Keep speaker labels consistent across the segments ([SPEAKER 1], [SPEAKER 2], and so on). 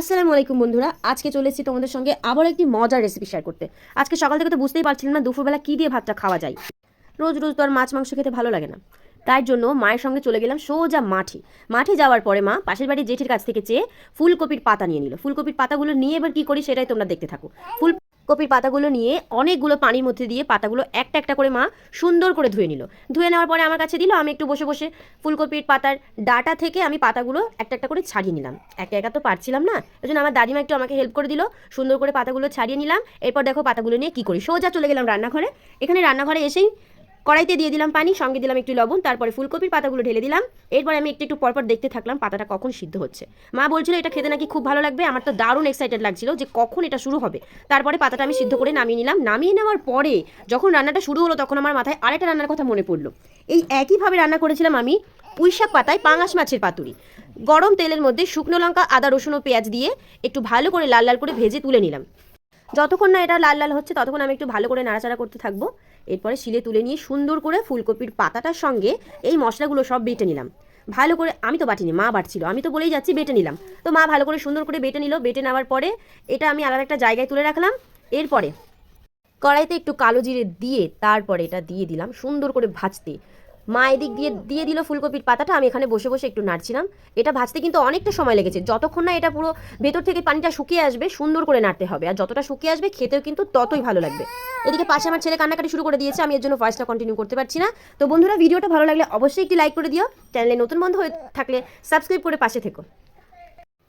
[SPEAKER 1] আসসালামু আলাইকুম বন্ধুরা, আজকে চলে এসেছি তোমাদের সঙ্গে আবার একটি মজার রেসিপি শেয়ার করতে। আজকে সকাল থেকে তো বুঝতেই পারছিলাম না দুপুরবেলা কী দিয়ে ভাতটা খাওয়া যায়। রোজ রোজ তো আর মাছ, মাংস খেতে ভালো লাগে না। তাই জন্য মায়ের সঙ্গে চলে গেলাম সোজা মাঠে। মাঠে যাওয়ার পরে মা পাশের বাড়ির জেঠির কাছ থেকে চেয়ে ফুলকপির পাতা নিয়ে নিল। ফুলকপির পাতাগুলো নিয়ে এবার কী করি সেটাই তোমরা দেখতে থাকো। ফুল কপির পাতাগুলো নিয়ে অনেকগুলো পানির মধ্যে দিয়ে পাতাগুলো একটা একটা করে মা সুন্দর করে ধুয়ে নিল। ধুয়ে নেওয়ার পরে আমার কাছে দিল, আমি একটু বসে বসে ফুলকপির পাতার ডাটা থেকে আমি পাতাগুলো একটা একটা করে ছাড়িয়ে নিলাম। একা একা তো পারছিলাম না ওই জন্য আমার দাদিমা একটু আমাকে হেল্প করে দিল, সুন্দর করে পাতাগুলো ছাড়িয়ে নিলাম। এরপর দেখো পাতাগুলো নিয়ে কী করি। সোজা চলে গেলাম রান্নাঘরে। এখানে রান্নাঘরে এসেই কড়াইতে দিয়ে দিলাম পানি, সঙ্গে দিলাম একটু লবণ, তারপরে ফুলকপির পাতাগুলো ঢেলে দিলাম। এরপরে আমি একটু একটু পরপর দেখতে থাকলাম পাতাটা কখন সিদ্ধ হচ্ছে। মা বলছিল, এটা খেতে নাকি খুব ভালো লাগবে? আমার তো দারুণ এক্সাইটেড লাগছিল যে কখন এটা শুরু হবে। তারপরে পাতাটা আমি সিদ্ধ করে নামিয়ে নিলাম। নামিয়ে নেওয়ার পরে যখন রান্নাটা শুরু হলো, তখন আমার মাথায় আরেকটা রান্নার কথা মনে পড়ল। এই একইভাবে রান্না করেছিলাম আমি পুঁইশাক পাতায় পাঙাশ মাছের পাতুরি। গরম তেলের মধ্যে শুকনো লঙ্কা, আদা, রসুন ও পেঁয়াজ দিয়ে একটু ভালো করে লাল লাল করে ভেজে তুলে নিলাম। যতক্ষণ না এটা লাল লাল হচ্ছে, ততক্ষণ আমি একটু ভালো করে নাড়াচাড়া করতে থাকব। এরপরে শিলে তুলে নিয়ে সুন্দর করে ফুলকপির পাতাটার সঙ্গে এই মশলাগুলো সব বেটে নিলাম। ভালো করে, আমি তো বাটিনি, মা বাটছিল, আমি তো বলেই যাচ্ছি বেটে নিলাম। তো মা ভালো করে সুন্দর করে বেটে নিল, বেটে নেওয়ার পরে এটা আমি আলাদা একটা জায়গায় তুলে রাখলাম। এরপরে কড়াইতে একটু কালো জিরে দিয়ে তারপরে এটা দিয়ে দিলাম সুন্দর করে ভাজতে। মা এদিক দিয়ে দিয়ে দিল ফুলকপির পাতাটা, আমি এখানে বসে বসে একটু নাড়ছিলাম। এটা ভাজতে কিন্তু অনেকটা সময় লেগেছে। যতক্ষণ না এটা পুরো ভেতর থেকে পানিটা শুকিয়ে আসবে, সুন্দর করে নাড়তে হবে। আর যতটা শুকিয়ে আসবে, খেতেও কিন্তু ততই ভালো লাগবে। এদিকে পাশে আমার ছেলে কান্নাকাটি শুরু করে দিয়েছে, আমি এর জন্য ভয়েসটা কন্টিনিউ করতে পারছি না। তো বন্ধুরা, ভিডিওটা ভালো লাগলে অবশ্যই একটি লাইক করে দিও। চ্যানেলে নতুন বন্ধু হয়ে থাকলে সাবস্ক্রাইব করে পাশে থেকো।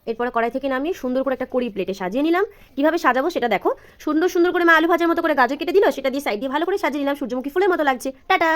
[SPEAKER 1] এরপরে কড়াই থেকে নামিয়ে সুন্দর করে একটা কড়ি প্লেটে সাজিয়ে নিলাম। কীভাবে সাজাবো সেটা দেখো। সুন্দর সুন্দর করে মা আলু ভাজার মতো করে গাজর কেটে দিল, সেটা দিয়ে সাইড দিয়ে ভালো করে সাজিয়ে নিলাম। সূর্যমুখী ফুলের মতো লাগছে। টাটা!